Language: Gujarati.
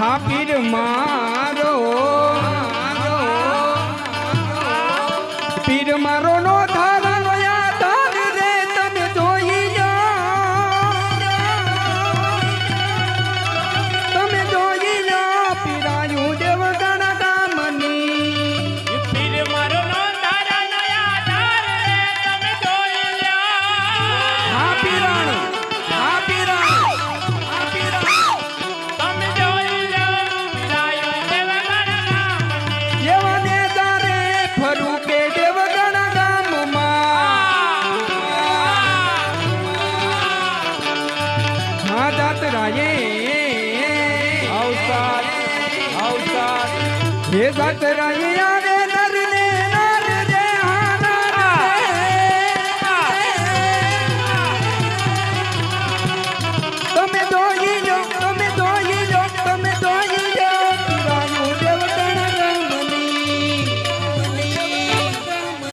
હા પીર મારો. પીર મારો હા જાતરાએ અવસાદ અવસાદ હે જાતરાએ